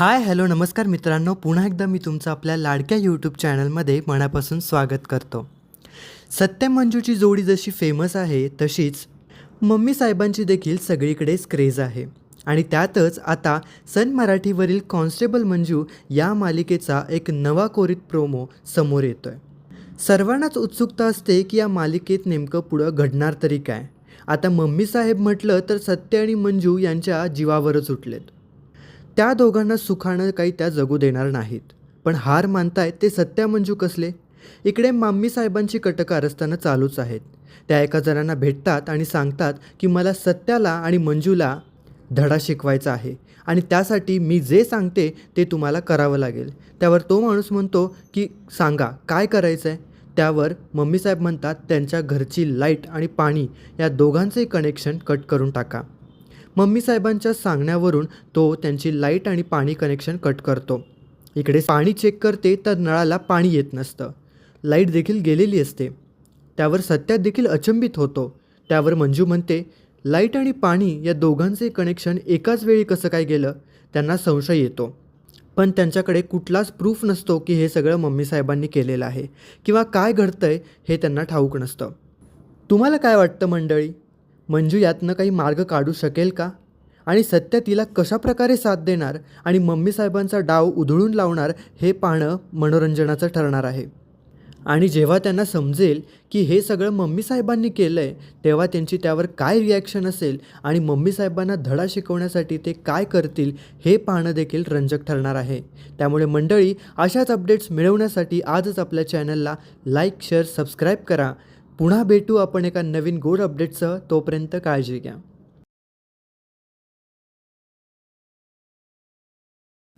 Hi hello नमस्कार मित्रांनो. पुन्हा एकदा मी तुमचं आपल्या लाडक्या यूट्यूब चॅनलमध्ये मनापासून स्वागत करतो. सत्य मंजूची जोडी जशी फेमस आहे तशीच मम्मी साहेबांची देखील सगळीकडेच क्रेज आहे. आणि त्यातच आता सन मराठीवरील कॉन्स्टेबल मंजू या मालिकेचा एक नवा कोरित प्रोमो समोर येतोय. सर्वांनाच उत्सुकता असते की या मालिकेत नेमकं पुढं घडणार तरी काय. आता मम्मी साहेब म्हटलं तर सत्य आणि मंजू यांच्या जीवावरच उठलेत. त्या दोघांना सुखानं काही त्या जगू देणार नाहीत. पण हार मानतायत ते सत्या मंजू कसले? इकडे माम्मी साहेबांची कटकार असताना चालूच आहेत. त्या एका जणांना भेटतात आणि सांगतात की मला सत्याला आणि मंजूला धडा शिकवायचा आहे आणि त्यासाठी मी जे सांगते ते तुम्हाला करावं लागेल. त्यावर तो माणूस म्हणतो की सांगा काय करायचं आहे त्यावर मम्मी साहेब म्हणतात त्यांच्या घरची लाइट आणि पाणी या दोघांचंही कनेक्शन कट करून टाका. मम्मी साहेबांच्या सांगण्यावरून तो त्यांची लाइट आणि पाणी कनेक्शन कट करतो. इकडे पाणी चेक करते तर नळाला पाणी येत नसतं. लाइट देखील गेलेली असते. त्यावर सत्यात देखील अचंबित होतो. त्यावर मंजू म्हणते लाइट आणि पाणी या दोघांचे कनेक्शन एकाच वेळी कसं काय गेलं? त्यांना संशय येतो. पण त्यांच्याकडे कुठलाच प्रूफ नसतो की हे सगळं मम्मी साहेबांनी केलेलं आहे किंवा काय घडतंय हे त्यांना ठाऊक नसतं. तुम्हाला काय वाटतं मंडळी? मंजू यातनं काही मार्ग काढू शकेल का? आणि सत्य तिला कशाप्रकारे साथ देणार आणि मम्मी साहेबांचा डाव उधळून लावणार हे पाहणं मनोरंजनाचं ठरणार आहे. आणि जेव्हा त्यांना समजेल की हे सगळं मम्मी साहेबांनी केलं आहे तेव्हा त्यांची त्यावर काय रिॲक्शन असेल आणि मम्मी साहेबांना धडा शिकवण्यासाठी ते काय करतील हे पाहणं देखील रंजक ठरणार आहे. त्यामुळे मंडळी अशाच अपडेट्स मिळवण्यासाठी आजच आपल्या चॅनलला लाईक शेअर सबस्क्राईब करा. पुन्हा भेटू आपण एका नवीन गोड अपडेटसह तोपर्यंत काळजी घ्या.